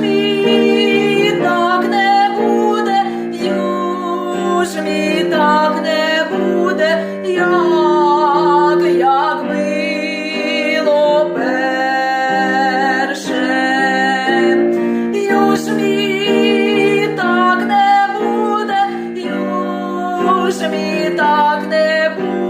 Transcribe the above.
мій так не буде, юж мій так не буде, як, як було перше, юж мій так не буде, юж мій так не буде.